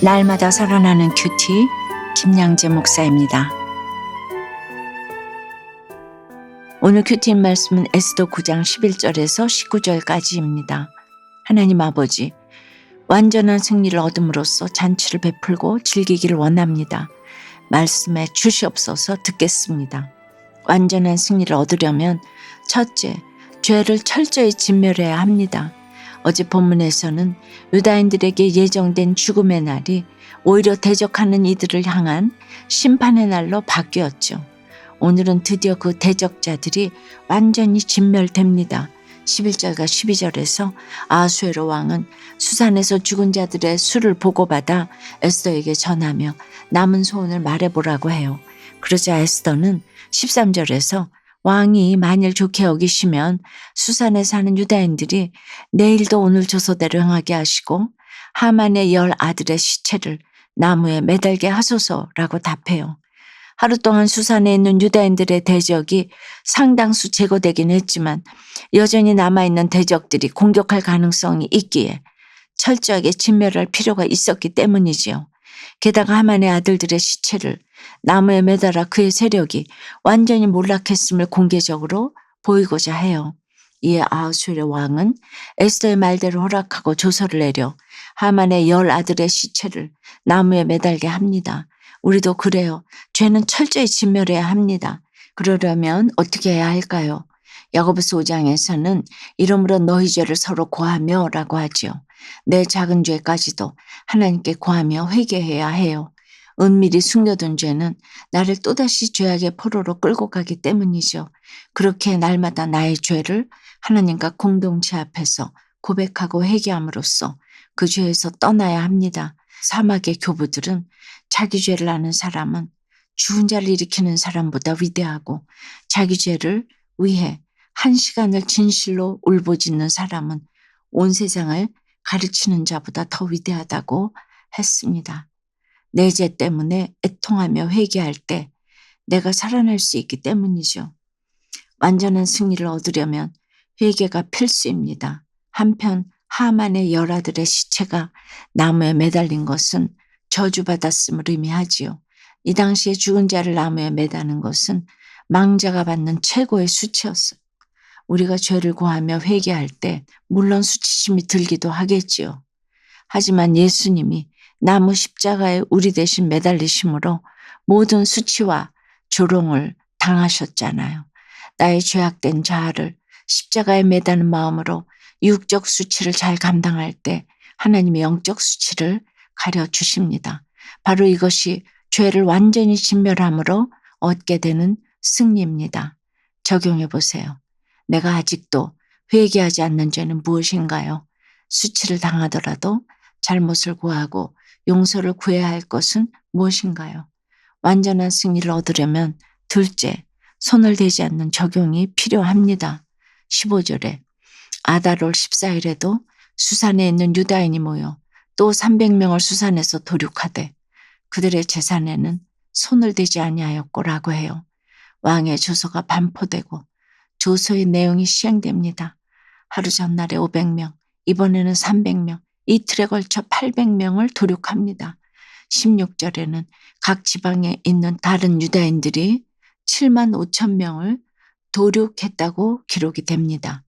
날마다 살아나는 큐티 김양재 목사입니다. 오늘 큐티인 말씀은 에스더 9장 11절에서 19절까지입니다. 하나님 아버지, 완전한 승리를 얻음으로써 잔치를 베풀고 즐기기를 원합니다. 말씀에 주시옵소서 듣겠습니다. 완전한 승리를 얻으려면 첫째, 죄를 철저히 진멸해야 합니다. 어제 본문에서는 유다인들에게 예정된 죽음의 날이 오히려 대적하는 이들을 향한 심판의 날로 바뀌었죠. 오늘은 드디어 그 대적자들이 완전히 진멸됩니다. 11절과 12절에서 아수에로 왕은 수산에서 죽은 자들의 수를 보고받아 에스더에게 전하며 남은 소원을 말해보라고 해요. 그러자 에스더는 13절에서 왕이 만일 좋게 여기시면 수산에 사는 유다인들이 내일도 오늘 조소대로 행하게 하시고 하만의 열 아들의 시체를 나무에 매달게 하소서라고 답해요. 하루 동안 수산에 있는 유다인들의 대적이 상당수 제거되긴 했지만 여전히 남아있는 대적들이 공격할 가능성이 있기에 철저하게 진멸할 필요가 있었기 때문이지요. 게다가 하만의 아들들의 시체를 나무에 매달아 그의 세력이 완전히 몰락했음을 공개적으로 보이고자 해요. 이에 아하수의 왕은 에스더의 말대로 허락하고 조서를 내려 하만의 열 아들의 시체를 나무에 매달게 합니다. 우리도 그래요. 죄는 철저히 진멸해야 합니다. 그러려면 어떻게 해야 할까요? 야고보스 5장에서는 이러므로 너희 죄를 서로 고하며 라고 하지요. 내 작은 죄까지도 하나님께 고하며 회개해야 해요. 은밀히 숨겨둔 죄는 나를 또다시 죄악의 포로로 끌고 가기 때문이죠. 그렇게 날마다 나의 죄를 하나님과 공동체 앞에서 고백하고 회개함으로써 그 죄에서 떠나야 합니다. 사막의 교부들은 자기 죄를 아는 사람은 죽은 자를 일으키는 사람보다 위대하고 자기 죄를 위해 한 시간을 진실로 울부짖는 사람은 온 세상을 가르치는 자보다 더 위대하다고 했습니다. 내 죄 때문에 애통하며 회개할 때 내가 살아날 수 있기 때문이죠. 완전한 승리를 얻으려면 회개가 필수입니다. 한편 하만의 열아들의 시체가 나무에 매달린 것은 저주받았음을 의미하지요. 이 당시에 죽은 자를 나무에 매다는 것은 망자가 받는 최고의 수치였어요. 우리가 죄를 고하며 회개할 때 물론 수치심이 들기도 하겠지요. 하지만 예수님이 나무 십자가에 우리 대신 매달리심으로 모든 수치와 조롱을 당하셨잖아요. 나의 죄악된 자아를 십자가에 매다는 마음으로 육적 수치를 잘 감당할 때 하나님의 영적 수치를 가려 주십니다. 바로 이것이 죄를 완전히 진멸함으로 얻게 되는 승리입니다. 적용해 보세요. 내가 아직도 회개하지 않는 죄는 무엇인가요? 수치를 당하더라도 잘못을 구하고 용서를 구해야 할 것은 무엇인가요? 완전한 승리를 얻으려면 둘째, 손을 대지 않는 적용이 필요합니다. 15절에 아다롤 14일에도 수산에 있는 유다인이 모여 또 300명을 수산에서 도륙하되 그들의 재산에는 손을 대지 아니하였고라고 해요. 왕의 조서가 반포되고 조서의 내용이 시행됩니다. 하루 전날에 500명, 이번에는 300명, 이틀에 걸쳐 800명을 도륙합니다. 16절에는 각 지방에 있는 다른 유다인들이 7만 5천 명을 도륙했다고 기록이 됩니다.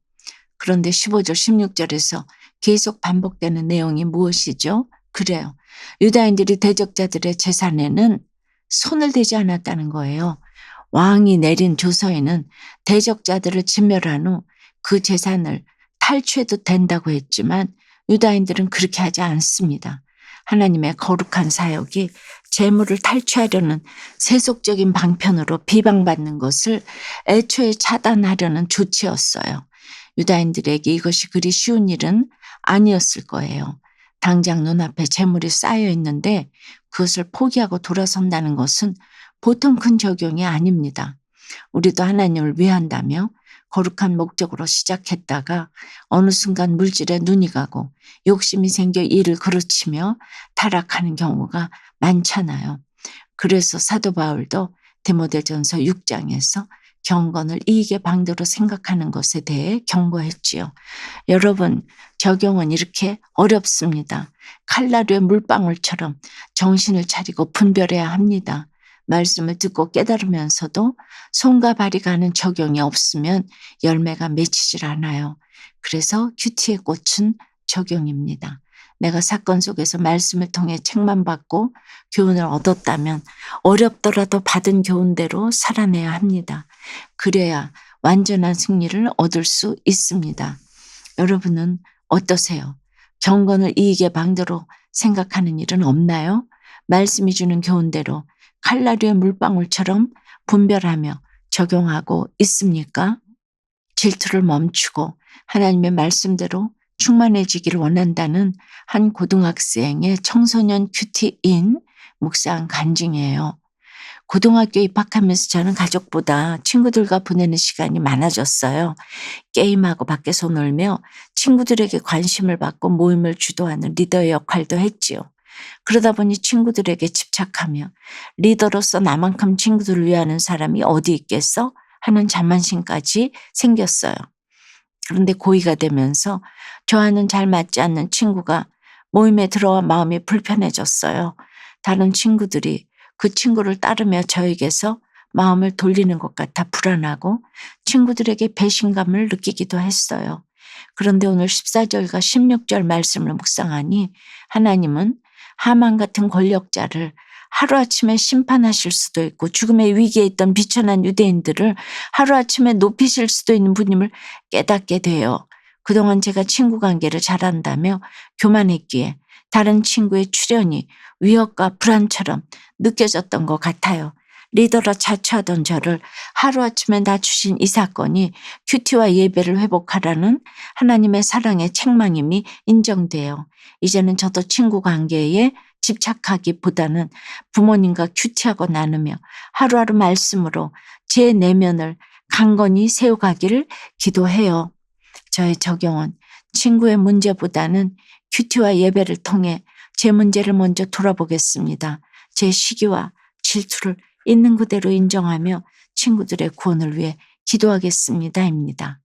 그런데 15절, 16절에서 계속 반복되는 내용이 무엇이죠? 그래요. 유다인들이 대적자들의 재산에는 손을 대지 않았다는 거예요. 왕이 내린 조서에는 대적자들을 진멸한 후 그 재산을 탈취해도 된다고 했지만 유다인들은 그렇게 하지 않습니다. 하나님의 거룩한 사역이 재물을 탈취하려는 세속적인 방편으로 비방받는 것을 애초에 차단하려는 조치였어요. 유다인들에게 이것이 그리 쉬운 일은 아니었을 거예요. 당장 눈앞에 재물이 쌓여 있는데 그것을 포기하고 돌아선다는 것은 보통 큰 적용이 아닙니다. 우리도 하나님을 위한다며 거룩한 목적으로 시작했다가 어느 순간 물질에 눈이 가고 욕심이 생겨 일을 그르치며 타락하는 경우가 많잖아요. 그래서 사도 바울도 디모데전서 6장에서 경건을 이익의 방도로 생각하는 것에 대해 경고했지요. 여러분, 적용은 이렇게 어렵습니다. 칼날의 물방울처럼 정신을 차리고 분별해야 합니다. 말씀을 듣고 깨달으면서도 손과 발이 가는 적용이 없으면 열매가 맺히질 않아요. 그래서 큐티의 꽃은 적용입니다. 내가 사건 속에서 말씀을 통해 책만 받고 교훈을 얻었다면 어렵더라도 받은 교훈대로 살아내야 합니다. 그래야 완전한 승리를 얻을 수 있습니다. 여러분은 어떠세요? 경건을 이익의 방도로 생각하는 일은 없나요? 말씀이 주는 교훈대로 칼날의 물방울처럼 분별하며 적용하고 있습니까? 질투를 멈추고 하나님의 말씀대로 충만해지기를 원한다는 한 고등학생의 청소년 큐티인 묵상 간증이에요. 고등학교 입학하면서 저는 가족보다 친구들과 보내는 시간이 많아졌어요. 게임하고 밖에서 놀며 친구들에게 관심을 받고 모임을 주도하는 리더의 역할도 했지요. 그러다 보니 친구들에게 집착하며 리더로서 나만큼 친구들을 위하는 사람이 어디 있겠어? 하는 자만심까지 생겼어요. 그런데 고2가 되면서 저와는 잘 맞지 않는 친구가 모임에 들어와 마음이 불편해졌어요. 다른 친구들이 그 친구를 따르며 저에게서 마음을 돌리는 것 같아 불안하고 친구들에게 배신감을 느끼기도 했어요. 그런데 오늘 14절과 16절 말씀을 묵상하니 하나님은 하만 같은 권력자를 하루아침에 심판하실 수도 있고 죽음의 위기에 있던 비천한 유대인들을 하루아침에 높이실 수도 있는 분임을 깨닫게 돼요. 그동안 제가 친구 관계를 잘한다며 교만했기에 다른 친구의 출연이 위협과 불안처럼 느껴졌던 것 같아요. 리더로 자처하던 저를 하루아침에 낮추신 이 사건이 큐티와 예배를 회복하라는 하나님의 사랑의 책망임이 인정돼요. 이제는 저도 친구 관계에 집착하기보다는 부모님과 큐티하고 나누며 하루하루 말씀으로 제 내면을 강건히 세워가기를 기도해요. 저의 적용은 친구의 문제보다는 큐티와 예배를 통해 제 문제를 먼저 돌아보겠습니다. 제 시기와 질투를 있는 그대로 인정하며 친구들의 구원을 위해 기도하겠습니다.입니다.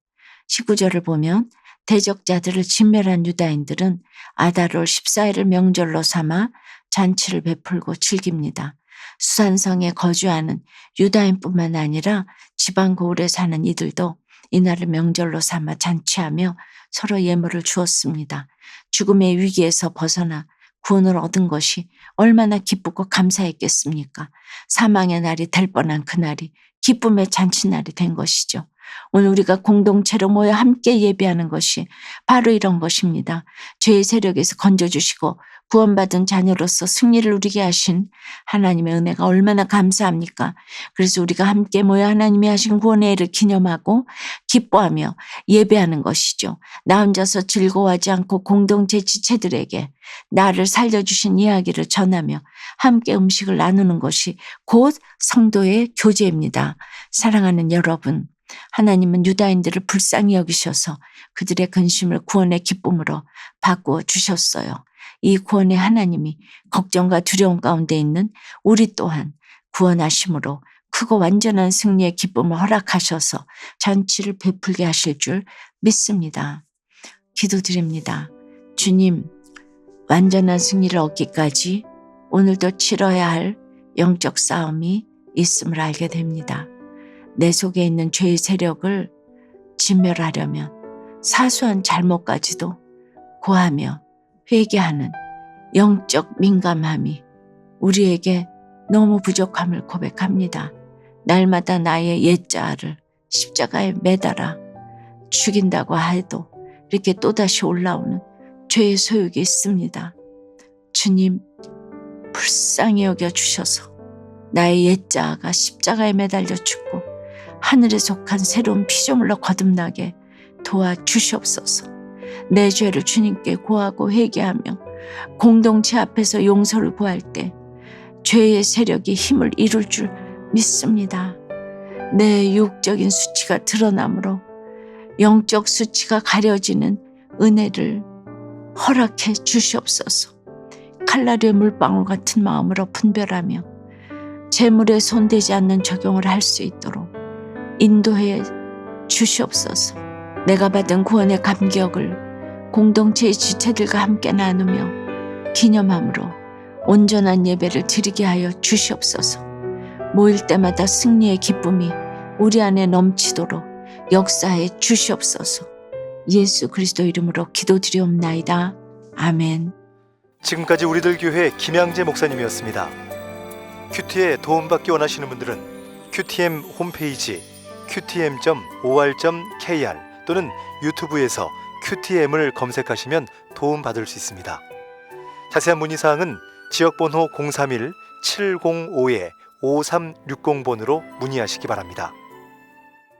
19절을 보면 대적자들을 진멸한 유다인들은 아다롤 14일을 명절로 삼아 잔치를 베풀고 즐깁니다. 수산성에 거주하는 유다인뿐만 아니라 지방 고을에 사는 이들도 이날을 명절로 삼아 잔치하며 서로 예물을 주었습니다. 죽음의 위기에서 벗어나 구원을 얻은 것이 얼마나 기쁘고 감사했겠습니까? 사망의 날이 될 뻔한 그날이 기쁨의 잔치날이 된 것이죠. 오늘 우리가 공동체로 모여 함께 예배하는 것이 바로 이런 것입니다. 죄의 세력에서 건져주시고 구원받은 자녀로서 승리를 누리게 하신 하나님의 은혜가 얼마나 감사합니까? 그래서 우리가 함께 모여 하나님이 하신 구원의 애를 기념하고 기뻐하며 예배하는 것이죠. 나 혼자서 즐거워하지 않고 공동체 지체들에게 나를 살려주신 이야기를 전하며 함께 음식을 나누는 것이 곧 성도의 교제입니다. 사랑하는 여러분, 하나님은 유다인들을 불쌍히 여기셔서 그들의 근심을 구원의 기쁨으로 바꾸어 주셨어요. 이 구원의 하나님이 걱정과 두려움 가운데 있는 우리 또한 구원하심으로 크고 완전한 승리의 기쁨을 허락하셔서 잔치를 베풀게 하실 줄 믿습니다. 기도드립니다. 주님, 완전한 승리를 얻기까지 오늘도 치러야 할 영적 싸움이 있음을 알게 됩니다. 내 속에 있는 죄의 세력을 진멸하려면 사소한 잘못까지도 고하며 회개하는 영적 민감함이 우리에게 너무 부족함을 고백합니다. 날마다 나의 옛자를 십자가에 매달아 죽인다고 해도 이렇게 또다시 올라오는 죄의 소욕이 있습니다. 주님, 불쌍히 여겨 주셔서 나의 옛자가 십자가에 매달려 죽고 하늘에 속한 새로운 피조물로 거듭나게 도와 주시옵소서. 내 죄를 주님께 고하고 회개하며 공동체 앞에서 용서를 구할 때 죄의 세력이 힘을 이룰 줄 믿습니다. 내 육적인 수치가 드러나므로 영적 수치가 가려지는 은혜를 허락해 주시옵소서. 칼날의 물방울 같은 마음으로 분별하며 재물에 손대지 않는 적용을 할 수 있도록 인도해 주시옵소서. 내가 받은 구원의 감격을 공동체의 지체들과 함께 나누며 기념함으로 온전한 예배를 드리게 하여 주시옵소서. 모일 때마다 승리의 기쁨이 우리 안에 넘치도록 역사해 주시옵소서. 예수 그리스도 이름으로 기도드리옵나이다. 아멘. 지금까지 우리들 교회 김양재 목사님이었습니다. 큐티에 도움받기 원하시는 분들은 큐티엠 홈페이지 qtm.or.kr 또는 유튜브에서 큐티엠을 검색하시면 도움받을 수 있습니다. 자세한 문의 사항은 지역번호 031 705에 5360번으로 문의하시기 바랍니다.